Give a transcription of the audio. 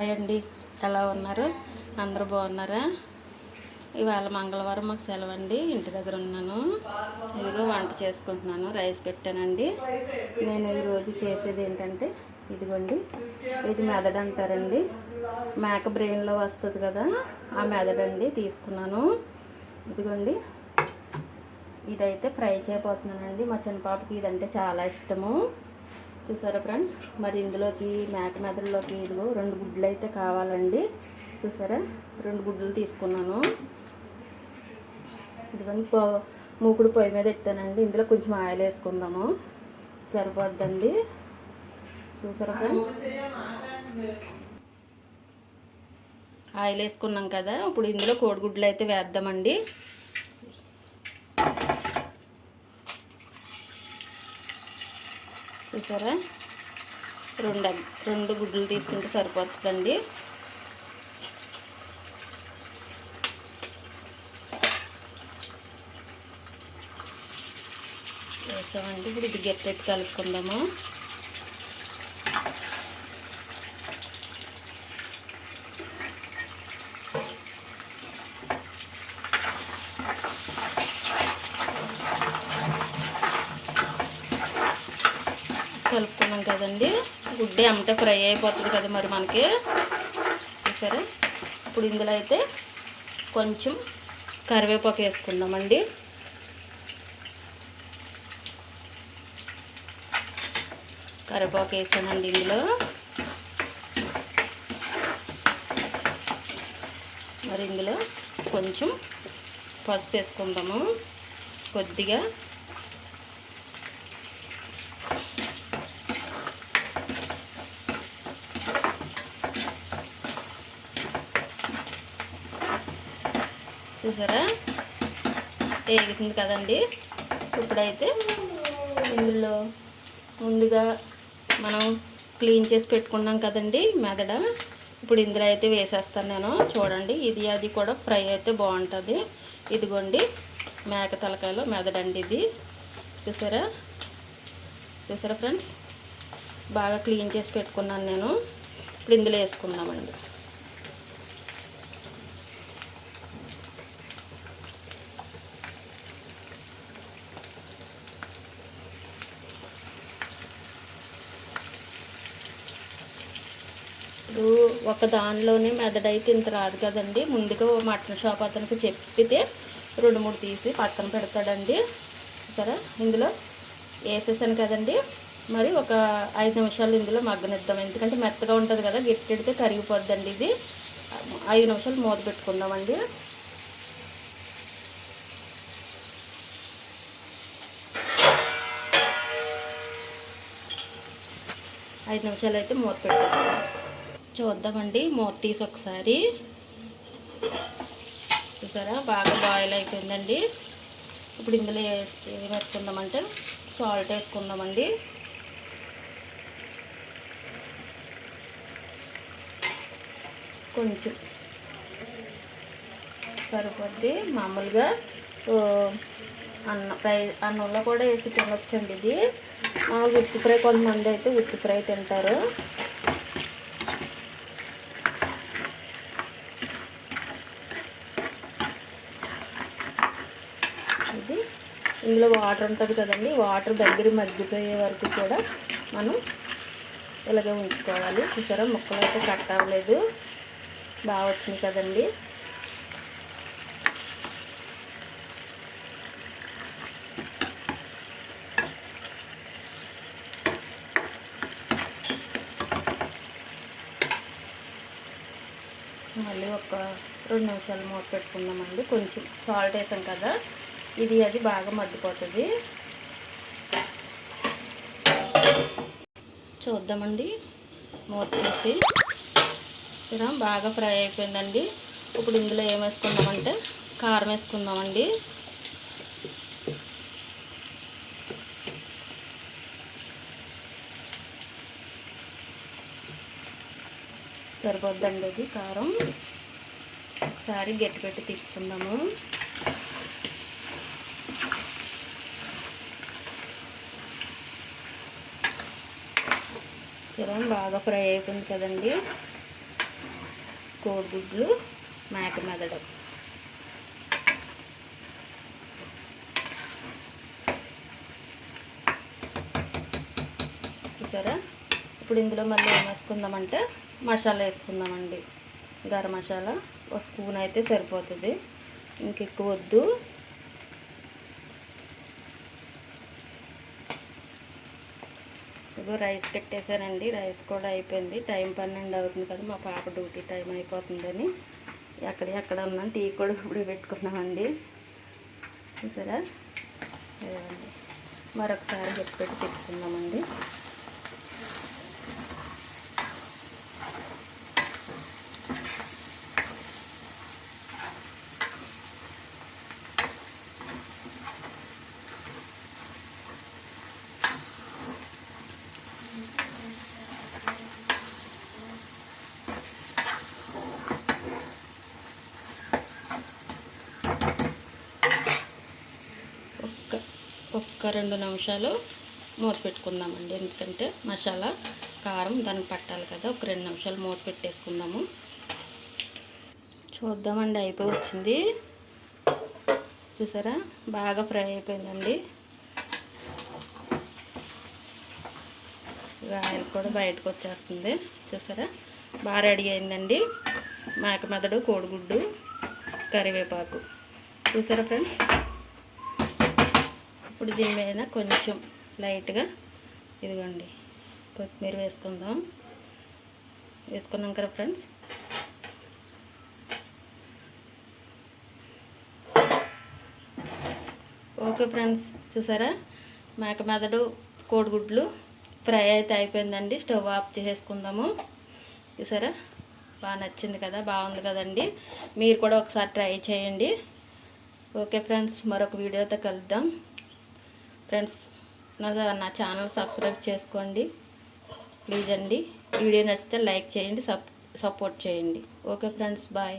Hi అండి. ఎలా ఉన్నారు? అందరూ బాగున్నారా? ఇవాళ మంగళవారం మాకు సెలవు అండి ఇంటి దగ్గర ఉన్నాను. ఇదిగో వంట చేసుకుంటున్నాను. రైస్ పెట్టానండి. నేను ఈరోజు చేసేది ఏంటంటే ఇదిగోండి. ఇది మెదడు అంటారండి. మేక బ్రెయిన్లో వస్తుంది కదా ఆ మెదడండి తీసుకున్నాను. ఇదిగోండి. ఇదైతే ఫ్రై చేయబోతున్నానండి. మా చిన్న పాపకి ఇదంటే చాలా ఇష్టము. చూసారా ఫ్రెండ్స్? మరి ఇందులోకి మేక మెదడులోకి ఇదిగో రెండు గుడ్లు అయితే కావాలండి. చూసారా? రెండు గుడ్లు తీసుకున్నాను. ఇదిగోని పో మూకుడు పొయ్యి మీద ఎత్తానండి. ఇందులో కొంచెం ఆయిల్ వేసుకుందాము. సరిపోద్దండి. చూసారా ఫ్రెండ్స్? ఆయిల్ వేసుకున్నాం కదా. ఇప్పుడు ఇందులో కోడిగుడ్లు అయితే వేద్దామండి. చూసారా? రెండు రెండు గుడ్లు తీసుకుంటే సరిపోతుందండి. వేసామండి. ఇప్పుడు ఇది గట్టెట్టు కలుపుకుందాము. కలుపుకున్నాం కదండి. గుడ్డి అమ్మటే ఫ్రై అయిపోతుంది కదా మరి మనకి. చూసారా? ఇప్పుడు ఇందులో అయితే కొంచెం కరివేపాకు వేసుకుందామండి. కరివేపాకు వేసానండి ఇందులో. మరి ఇందులో కొంచెం పసుపు వేసుకుందాము. కొద్దిగా చూసారా? వేగుతుంది కదండి. ఇప్పుడైతే ఇందులో ముందుగా మనం క్లీన్ చేసి పెట్టుకున్నాం కదండి మెదడ. ఇప్పుడు ఇందులో అయితే వేసేస్తాను నేను. చూడండి ఇది అది కూడా ఫ్రై అయితే బాగుంటుంది. ఇదిగోండి మేక తలకాయలో మెదడండి ఇది. చూసారా? చూసారా ఫ్రెండ్స్? బాగా క్లీన్ చేసి పెట్టుకున్నాను నేను. ఇప్పుడు ఇందులో వేసుకుందామండి. ఇప్పుడు ఒక దానిలోనే మెదడైతే ఇంత రాదు కదండి. ముందుగా మటన్ షాప్ అతనికి చెప్పితే రెండు మూడు తీసి పక్కన పెడతాడండి. సరే ఇందులో వేసేసాను కదండి. మరి ఒక ఐదు నిమిషాలు ఇందులో మగ్గనిద్దాం. ఎందుకంటే మెత్తగా ఉంటుంది కదా గట్టిడితే కరిగిపోద్దండి ఇది. ఐదు నిమిషాలు మూత పెట్టుకుందామండి. ఐదు నిమిషాలు అయితే మూత పెట్టుకుందాం. చూద్దామండి మూత తీసి ఒకసారి. చూసారా? బాగా బాయిల్ అయిపోయిందండి. ఇప్పుడు ఇందులో ఏం వేసుకుందామంటే సాల్ట్ వేసుకుందామండి. కొంచెం సరిపోద్ది. మామూలుగా అన్న ఫ్రై అన్నంలో కూడా వేసి తినొచ్చండి ఇది. ఉత్తి ఫ్రై కొంతమంది అయితే ఉత్తి ఫ్రై తింటారు ఇది ఇందులో వాటర్ ఉంటుంది కదండి వాటర్ దగ్గర మగ్గిపోయే వరకు కూడా మనం ఇలాగే ఉంచుకోవాలి. చూసారా? ముక్కలు అయితే కట్ అవ్వలేదు. బాగా వచ్చింది కదండి. మళ్ళీ ఒక రెండు నిమిషాలు మూత పెట్టుకుందామండి. కొంచెం సాల్ట్ వేసాం కదా. ఇది అది బాగా మగ్గిపోతుంది. చూద్దామండి. మూత తీసి. ఇలా బాగా ఫ్రై అయిపోయిందండి. ఇప్పుడు ఇందులో ఏం వేసుకుందామంటే కారం వేసుకుందామండి. సరిపోద్దండి ఇది కారం. ఒకసారి గట్టి పెట్టి తీసుకుందాము. చూడండి బాగా ఫ్రై అయిపోయింది కదండి. కోడిగుడ్లు మేక మెదడు. చూసారా? ఇప్పుడు ఇందులో మళ్ళీ ఏం వేసుకుందామంటే మసాలా వేసుకుందామండి. గరం మసాలా ఒక స్పూన్ అయితే సరిపోతుంది. ఇంకెక్కువ వద్దు. ఇదిగో రైస్ పెట్టేశానండి. రైస్ కూడా అయిపోయింది. టైం పన్నెండు అవుతుంది కదా మా పాప డ్యూటీ టైం అయిపోతుందని. ఎక్కడ ఎక్కడ ఉన్నాను టీ కూడా ఇప్పుడు పెట్టుకున్నామండి. చూసారా? మరొకసారి పెట్టి పెట్టి పెట్టుకుందామండి ఒక్క ఒక్క రెండు నిమిషాలు మూత పెట్టుకుందామండి. ఎందుకంటే మసాలా కారం దానికి పట్టాలి కదా. ఒక రెండు నిమిషాలు మూత పెట్టేసుకుందాము. చూద్దామండి అయిపోయి వచ్చింది చూసారా? బాగా ఫ్రై అయిపోయిందండి. ఆయిల్ కూడా బయటకు వచ్చేస్తుంది. చూసారా? బాగా రెడీ అయిందండి. మేక మెదడు కోడిగుడ్డు కరివేపాకు. చూసారా ఫ్రెండ్స్? ఇప్పుడు దీని మీద కొంచెం లైట్గా ఇదిగోండి కొత్తిమీర వేసుకుందాం. వేసుకున్నాం కదా ఫ్రెండ్స్? ఓకే ఫ్రెండ్స్ చూసారా? మేక మెదడు కోడిగుడ్లు ఫ్రై అయితే అయిపోయిందండి. స్టవ్ ఆఫ్ చేసేసుకుందాము. చూసారా? బాగా నచ్చింది కదా బాగుంది కదండి. మీరు కూడా ఒకసారి ట్రై చేయండి. ఓకే ఫ్రెండ్స్ మరొక వీడియోతో కలుద్దాం. ఫ్రెండ్స్ నా నా ఛానల్ సబ్స్క్రైబ్ చేసుకోండి. ప్లీజ్ అండి. వీడియో నచ్చితే లైక్ చేయండి సప్ సపోర్ట్ చేయండి. Okay friends bye.